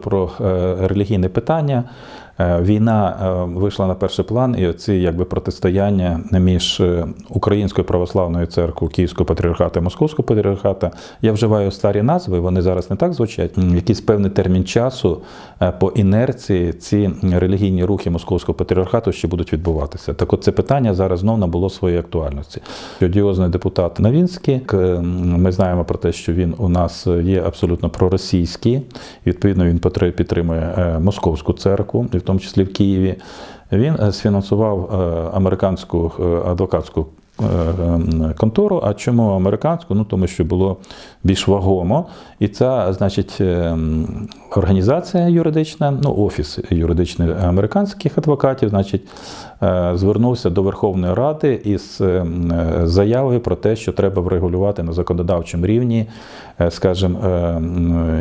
Про е, релігійне питання. Е, Війна е, вийшла на перший план, і оці якби протистояння між е, Українською православною церквою, Київського патріархату і Московського патріархату. Я вживаю старі назви, вони зараз не так звучать. Якийсь певний термін часу по інерції ці релігійні рухи Московського патріархату ще будуть відбуватися. Так от це питання зараз знов набуло своєї актуальності. Одіозний депутат Новінський, ми знаємо про те, що він у нас є абсолютно проросійський. Відповідно, він підтримує московську церкву, тому числі в Києві. Він е, сфінансував е, американську е, адвокатську контору. А чому американську? Ну тому що було більш вагомо. І ця, значить, організація юридична, ну офіс юридичний американських адвокатів, значить, звернувся до Верховної Ради із е, е, заявою про те, що треба врегулювати на законодавчому рівні, е, скажімо, е,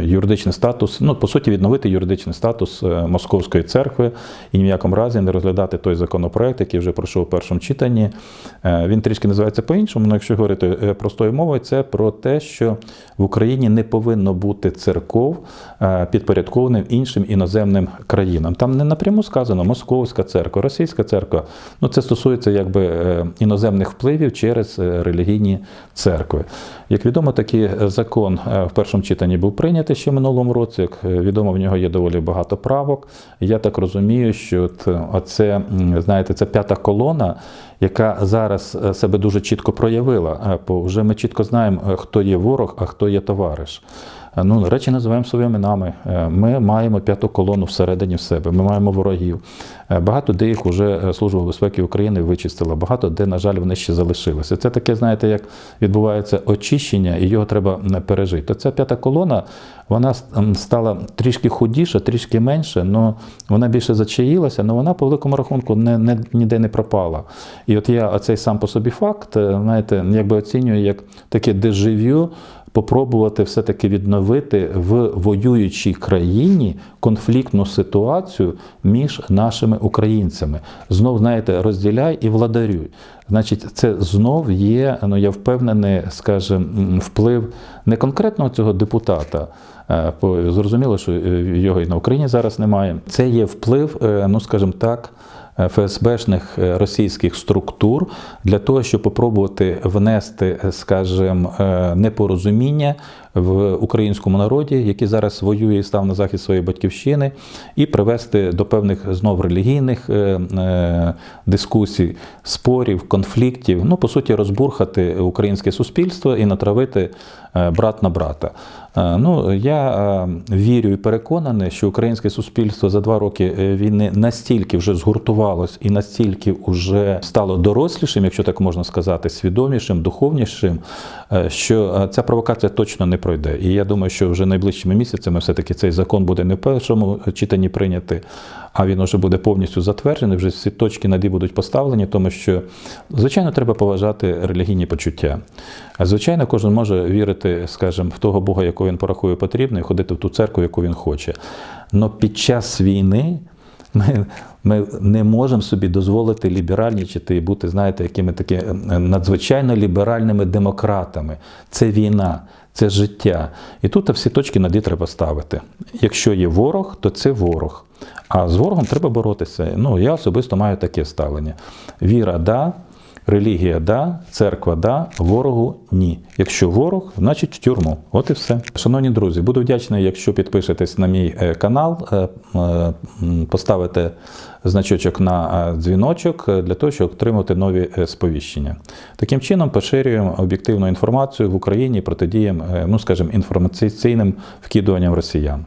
юридичний статус, ну по суті, відновити юридичний статус е, Московської церкви і ні в якому разі не розглядати той законопроект, який вже пройшов у першому читанні. Е, Він трішки називається по-іншому, але якщо говорити е, простою мовою, це про те, що в Україні не повинно бути церков е, підпорядкованим іншим іноземним країнам. Там не напряму сказано Московська церква, Російська церква. Ну це стосується якби е, іноземних впливів через е, релігійні церкви. Як відомо, такий закон е, в першому читанні був прийнятий ще в минулому році. Як відомо, в нього є доволі багато правок. Я так розумію, що е, оце, знаєте, це п'ята колона, яка зараз себе дуже чітко проявила. Бо вже ми чітко знаємо, хто є ворог, а хто є товариш. Е, Ну, речі називаємо своїми іменами. Е, Ми маємо п'яту колону всередині в себе. Ми маємо ворогів. Е, Багато де їх вже Служба безпеки України вичистила, багато де, на жаль, вони ще залишилися. Це таке, знаєте, як відбувається очищення, і його треба пережити. Ця п'ята колона вона стала трішки худіша, трішки менше, але вона більше зачаїлася, але вона по великому рахунку не, не, ніде не пропала. І от я оцей сам по собі факт, знаєте, якби оцінюю як таке дежавю, попробувати все-таки відновити в воюючій країні конфліктну ситуацію між нашими українцями. Знов, знаєте, розділяй і владарюй. Значить, це знов є, ну я впевнений, скажімо, вплив не конкретного цього депутата. е, Зрозуміло, що е, його і на Україні зараз немає. Це є вплив, е, ну скажімо так, ФСБшних е, російських структур для того, щоб попробувати внести, е, скажімо, е, непорозуміння в українському народі, який зараз воює і став на захист своєї батьківщини, і привести до певних знов релігійних е, е, дискусій, спорів, конфліктів. Ну, по суті, розбурхати українське суспільство і натравити е, брат на брата. Е, Ну, я е, вірю і переконаний, що українське суспільство за два роки е, війни настільки вже згуртувалось і настільки вже стало дорослішим, якщо так можна сказати, свідомішим, духовнішим, е, що е, ця провокація точно не пройде. І я думаю, що вже найближчими місяцями все-таки цей закон буде не в першому читанні прийнятий, а він вже буде повністю затверджений. Вже всі точки над будуть поставлені, тому що, звичайно, треба поважати релігійні почуття. Звичайно, кожен може вірити, скажімо, в того Бога, якого він порахує потрібно, і ходити в ту церкву, яку він хоче. Але під час війни ми, ми не можемо собі дозволити ліберальнічити і бути, знаєте, якими такі е, надзвичайно ліберальними демократами. Це війна, це життя. І тут всі точки над «і» треба ставити. Якщо є ворог, то це ворог. А з ворогом треба боротися. Ну, я особисто маю таке ставлення. Віра да, релігія да, церква да, ворогу ні. Якщо ворог, значить тюрму. От і все. Шановні друзі, буду вдячний, якщо підпишетесь на мій е, канал, е, е, поставите значочок на дзвіночок для того, щоб отримати нові сповіщення. Таким чином поширюємо об'єктивну інформацію в Україні, протидіємо, е, ну скажімо, інформаційним вкидуванням росіян.